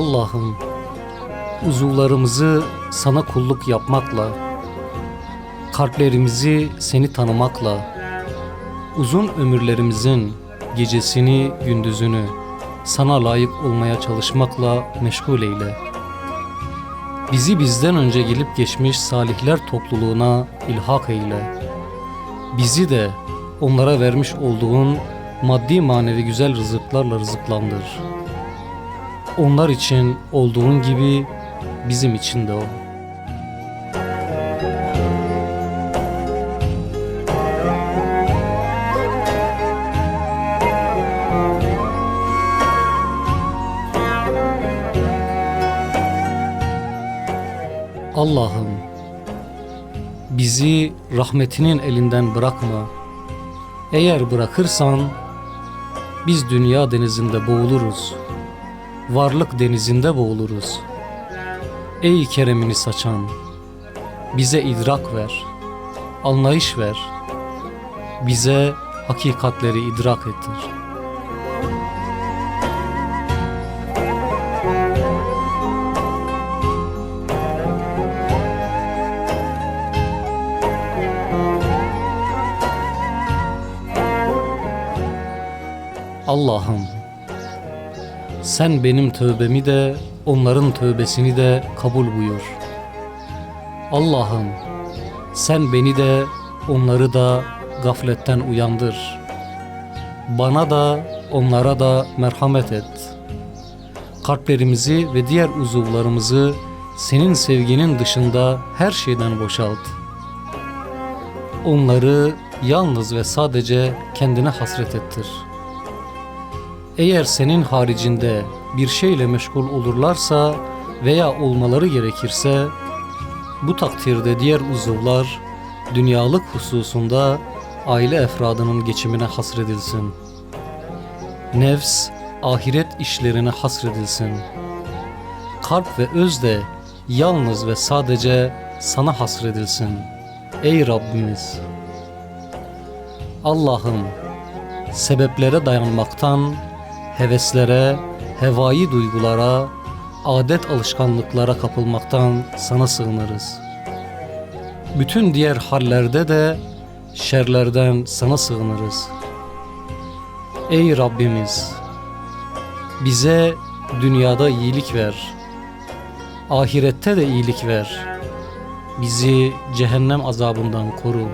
Allah'ım uzuvlarımızı sana kulluk yapmakla, kalplerimizi seni tanımakla, uzun ömürlerimizin gecesini gündüzünü sana layık olmaya çalışmakla meşgul eyle. Bizi bizden önce gelip geçmiş salihler topluluğuna ilhak eyle. Bizi de onlara vermiş olduğun maddi manevi güzel rızıklarla rızıklandır. Onlar için olduğun gibi bizim için de ol. Allah'ım bizi rahmetinin elinden bırakma. Eğer bırakırsan biz dünya denizinde boğuluruz. Varlık denizinde boğuluruz. Ey keremini saçan, bize idrak ver, anlayış ver. Bize hakikatleri idrak ettir. Allah'ım sen benim tövbemi de onların tövbesini de kabul buyur. Allah'ım sen beni de onları da gafletten uyandır. Bana da onlara da merhamet et. Kalplerimizi ve diğer uzuvlarımızı senin sevginin dışında her şeyden boşalt. Onları yalnız ve sadece kendine hasret ettir.'' Eğer senin haricinde bir şeyle meşgul olurlarsa veya olmaları gerekirse bu takdirde diğer uzuvlar dünyalık hususunda aile efradının geçimine hasredilsin. Nefs ahiret işlerine hasredilsin. Kalp ve öz de yalnız ve sadece sana hasredilsin. Ey Rabbimiz! Allah'ım sebeplere dayanmaktan heveslere, hevai duygulara, adet alışkanlıklara kapılmaktan sana sığınırız. Bütün diğer hallerde de şerlerden sana sığınırız. Ey Rabbimiz! Bize dünyada iyilik ver. Ahirette de iyilik ver. Bizi cehennem azabından koru.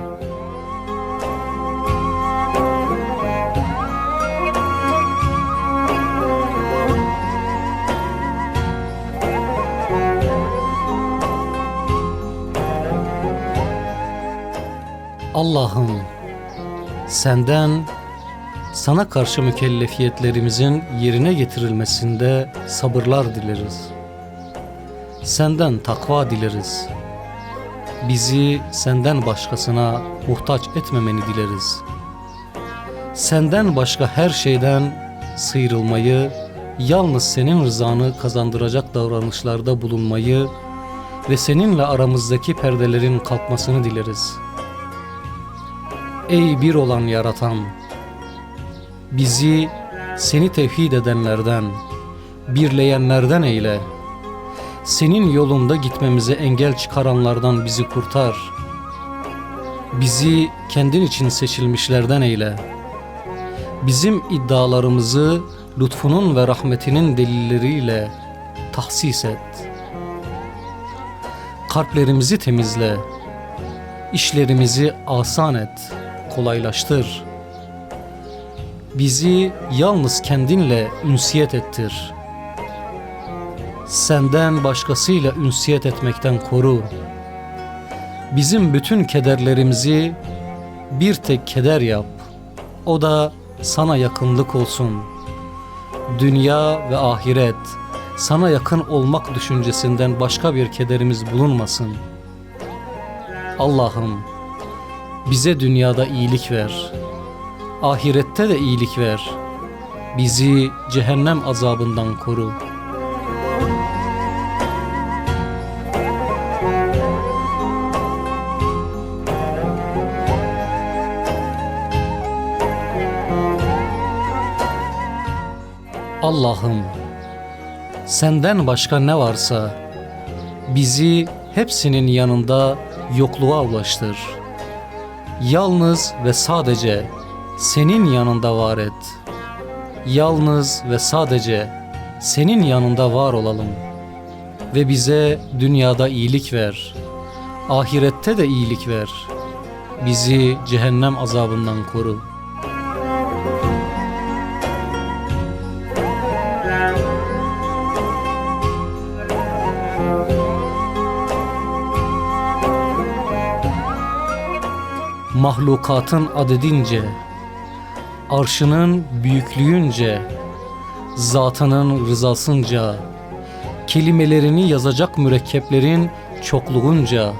Allah'ım senden sana karşı mükellefiyetlerimizin yerine getirilmesinde sabırlar dileriz. Senden takva dileriz. Bizi senden başkasına muhtaç etmemeni dileriz. Senden başka her şeyden sıyrılmayı, yalnız senin rızanı kazandıracak davranışlarda bulunmayı ve seninle aramızdaki perdelerin kalkmasını dileriz.'' Ey bir olan yaratan Bizi seni tevhid edenlerden Birleyenlerden eyle. Senin yolunda gitmemize engel çıkaranlardan bizi kurtar. Bizi kendin için seçilmişlerden eyle. Bizim iddialarımızı lütfunun ve rahmetinin delilleriyle tahsis et. Kalplerimizi temizle işlerimizi asan et.'' Kolaylaştır. Bizi yalnız kendinle ünsiyet ettir. Senden başkasıyla ünsiyet etmekten koru. Bizim bütün kederlerimizi bir tek keder yap. O da sana yakınlık olsun. Dünya ve ahiret sana yakın olmak düşüncesinden başka bir kederimiz bulunmasın. Allah'ım bize dünyada iyilik ver. Ahirette de iyilik ver. Bizi cehennem azabından koru. Allah'ım Senden başka ne varsa bizi hepsinin yanında yokluğa ulaştır. Yalnız ve sadece senin yanında var et. Yalnız ve sadece senin yanında var olalım. Ve bize dünyada iyilik ver. Ahirette de iyilik ver. Bizi cehennem azabından koru. Mahlukatın adedince, arşının büyüklüğünce, zatının rızasınca, kelimelerini yazacak mürekkeplerin çokluğunca,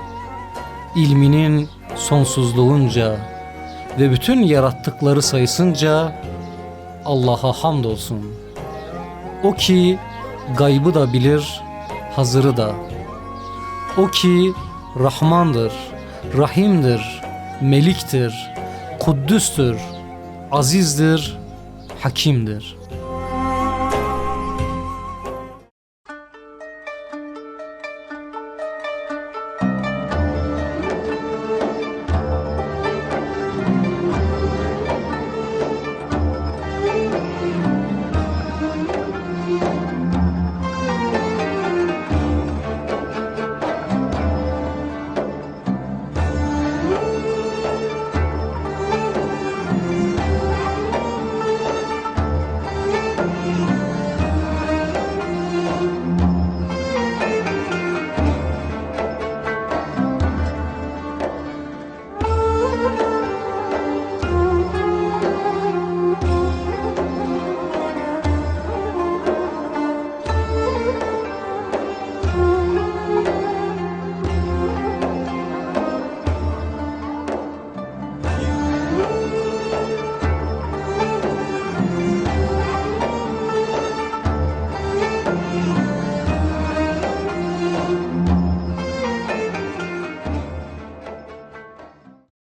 ilminin sonsuzluğunca ve bütün yarattıkları sayısınca Allah'a hamdolsun. O ki gaybı da bilir, hazırı da. O ki Rahmandır, Rahim'dir, Melik'tir, Kuddüs'tür, Aziz'dir, Hakim'dir.